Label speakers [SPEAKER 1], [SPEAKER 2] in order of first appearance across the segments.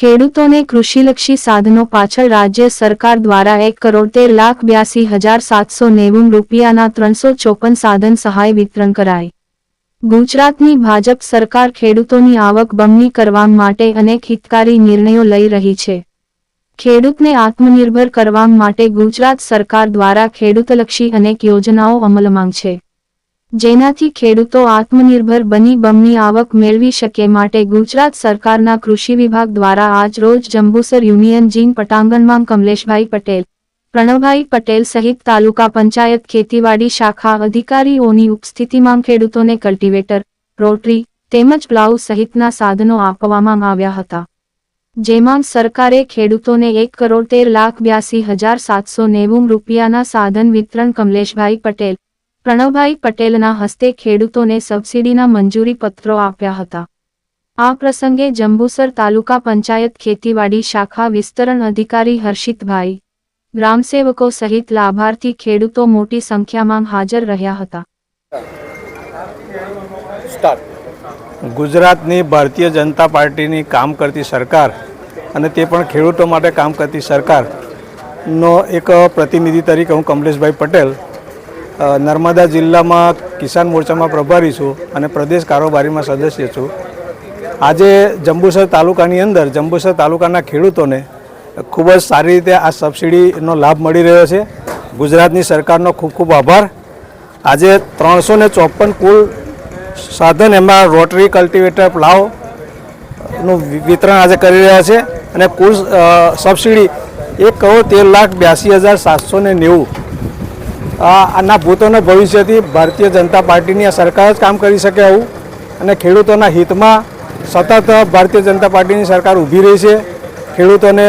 [SPEAKER 1] ખેડૂતોને કૃષિલક્ષી સાધનો પાછળ રાજ્ય સરકાર દ્વારા એક કરોડ તેર લાખ બ્યાસી હજાર સાતસો નેવું રૂપિયાના ત્રણસો ચોપન સાધન સહાય વિતરણ કરાઈ. ગુજરાતની ભાજપ સરકાર ખેડૂતોની આવક બમણી કરવા માટે અનેક હિતકારી નિર્ણયો લઈ રહી છે. ખેડૂતને આત્મનિર્ભર કરવા માટે ગુજરાત સરકાર દ્વારા ખેડૂતલક્ષી અનેક યોજનાઓ અમલમાં છે. જેનાથી ખેડૂતો આત્મનિર્ભર બની બમની આવક મેળવી શકે માટે ગુજરાત સરકારના કૃષિ વિભાગ દ્વારા આજ રોજ જંબુસર યુનિયન જીન પટાંગણમાં કમલેશભાઈ પટેલ, પ્રણવભાઈ પટેલ સહિત તાલુકા પંચાયત ખેતીવાડી શાખા અધિકારીઓની ઉપસ્થિતિમાં ખેડૂતોને કલ્ટિવેટર, રોટરી, તેમજ પ્લાઉ સહિતના સાધનો આપવામાં આવ્યા હતા. જેમાં સરકારે ખેડૂતોને એક કરોડ તેર લાખ બ્યાસી હજાર સાતસો નેવું રૂપિયાના સાધન વિતરણ કમલેશભાઈ પટેલ પ્રણવભાઈ પટેલના હસ્તે ખેડૂતોને સબસિડીના મંજૂરી પત્રો આપ્યા હતા. આ પ્રસંગે જંબુસર તાલુકા પંચાયત ખેતીવાડી શાખા વિસ્તરણ અધિકારી હર્ષિતભાઈ ગ્રામસેવકો સહિત લાભાર્થી ખેડૂતો મોટી સંખ્યામાં હાજર રહ્યા હતા.
[SPEAKER 2] ગુજરાતની ભારતીય જનતા પાર્ટીની કામ કરતી સરકાર અને તે પણ ખેડૂતો માટે કામ કરતી સરકારનો એક પ્રતિનિધિ તરીકે હું કમલેશભાઈ પટેલ નર્મદા જિલ્લામાં કિસાન મોરચામાં પ્રભારી છું અને પ્રદેશ કારોબારીમાં સદસ્ય છું. આજે જંબુસર તાલુકાની અંદર, જંબુસર તાલુકાના ખેડૂતોને ખૂબ જ સારી રીતે આ સબસિડીનો લાભ મળી રહ્યો છે. ગુજરાતની સરકારનો ખૂબ ખૂબ આભાર. આજે ત્રણસો ને ચોપન કુલ સાધન એમાં રોટરી કલ્ટિવેટર પ્લાવનું વિતરણ આજે કરી રહ્યા છે અને કુલ સબસિડી એક કરોડ તેર લાખ બ્યાસી હજાર સાતસો ને નેવું આના ભૂતોના ભવિષ્યથી ભારતીય જનતા પાર્ટીની આ સરકાર જ કામ કરી શકે આવું. અને ખેડૂતોના હિતમાં સતત ભારતીય જનતા પાર્ટીની સરકાર ઊભી રહી છે. ખેડૂતોને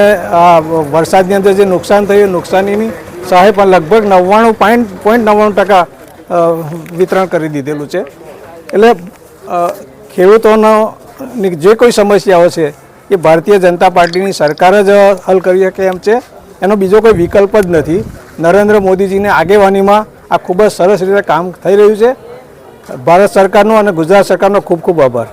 [SPEAKER 2] વરસાદની અંદર જે નુકસાન થયું નુકસાનીની સહાય પણ લગભગ નવ્વાણું પોઈન્ટ પોઈન્ટ નવ્વાણું ટકા વિતરણ કરી દીધેલું છે. એટલે ખેડૂતોનો જે કોઈ સમસ્યાઓ છે, એ ભારતીય જનતા પાર્ટીની સરકાર જ હલ કરી શકે એમ છે. એનો બીજો કોઈ વિકલ્પ જ નથી. નરેન્દ્ર મોદીજીની આગેવાનીમાં આ ખૂબ જ સરસ રીતે કામ થઈ રહ્યું છે. ભારત સરકારનો અને ગુજરાત સરકારનો ખૂબ ખૂબ આભાર.